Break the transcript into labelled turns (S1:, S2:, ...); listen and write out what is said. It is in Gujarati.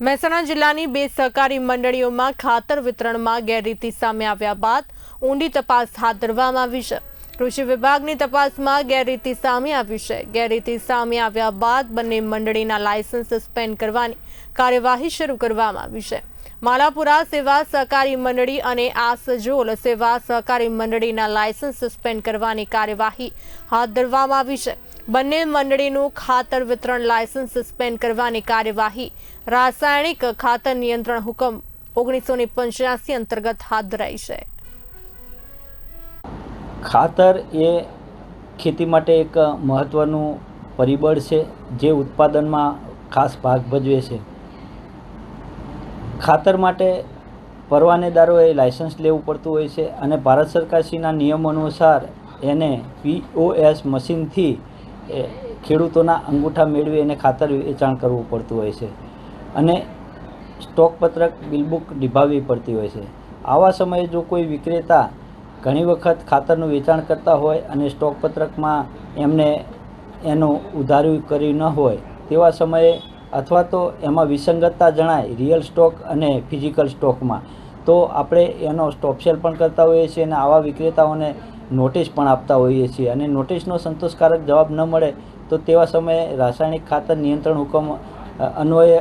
S1: મહેસાણા જિલ્લાની બે સહકારી મંડળીઓમાં ખાતર વિતરણમાં ગેરરીતિ સામે આવ્યા બાદ ઊંડી તપાસ હાથ ધરવામાં આવી છે. કૃષિ વિભાગની તપાસમાં ગેરરીતિ સામે આવી છે. ગેરરીતિ સામે આવ્યા બાદ બંને મંડળીના લાયસન્સ સસ્પેન્ડ કરવાની કાર્યવાહી શરૂ કરવામાં આવી છે. માલાપુરા સેવા સહકારી મંડળી અને આસજોલ સેવા સહકારી મંડળીના લાયસન્સ સસ્પેન્ડ કરવાની કાર્યવાહી હાથ ધરવામાં આવી છે. બંને મંડળીનું ખાતર વિતરણ લાયસન્સ સસ્પેન્ડ કરવાની કાર્યવાહી રાસાયણિક ખાતર નિયંત્રણ હુકમ ઓગણીસો અંતર્ગત હાથ ધરાઈ છે.
S2: ખાતર એ ખેતી માટે એક મહત્ત્વનું પરિબળ છે, જે ઉત્પાદનમાં ખાસ ભાગ ભજવે છે. ખાતર માટે પરવાનેદારોએ લાયસન્સ લેવું પડતું હોય છે અને ભારત સરકારશ્રીના નિયમ અનુસાર એને પીઓએસ મશીનથી ખેડૂતોના અંગૂઠા મેળવી એને ખાતર વેચાણ કરવું પડતું હોય છે અને સ્ટોક પત્રક બિલબુક નિભાવવી પડતી હોય છે. આવા સમયે જો કોઈ વિક્રેતા ઘણી વખત ખાતરનું વેચાણ કરતા હોય અને સ્ટોક પત્રકમાં એમને એનું ઉધાર્યું કર્યું ન હોય તેવા સમયે અથવા તો એમાં વિસંગતતા જણાય રિયલ સ્ટોક અને ફિઝિકલ સ્ટોકમાં. તો આપણે એનો સ્ટોપસેલ પણ કરતા હોઈએ છીએ અને આવા વિક્રેતાઓને નોટિસ પણ આપતા હોઈએ છીએ. અને નોટિસનો સંતોષકારક જવાબ ન મળે તો તેવા સમયે રાસાયણિક ખાતર નિયંત્રણ હુકમ અન્વયે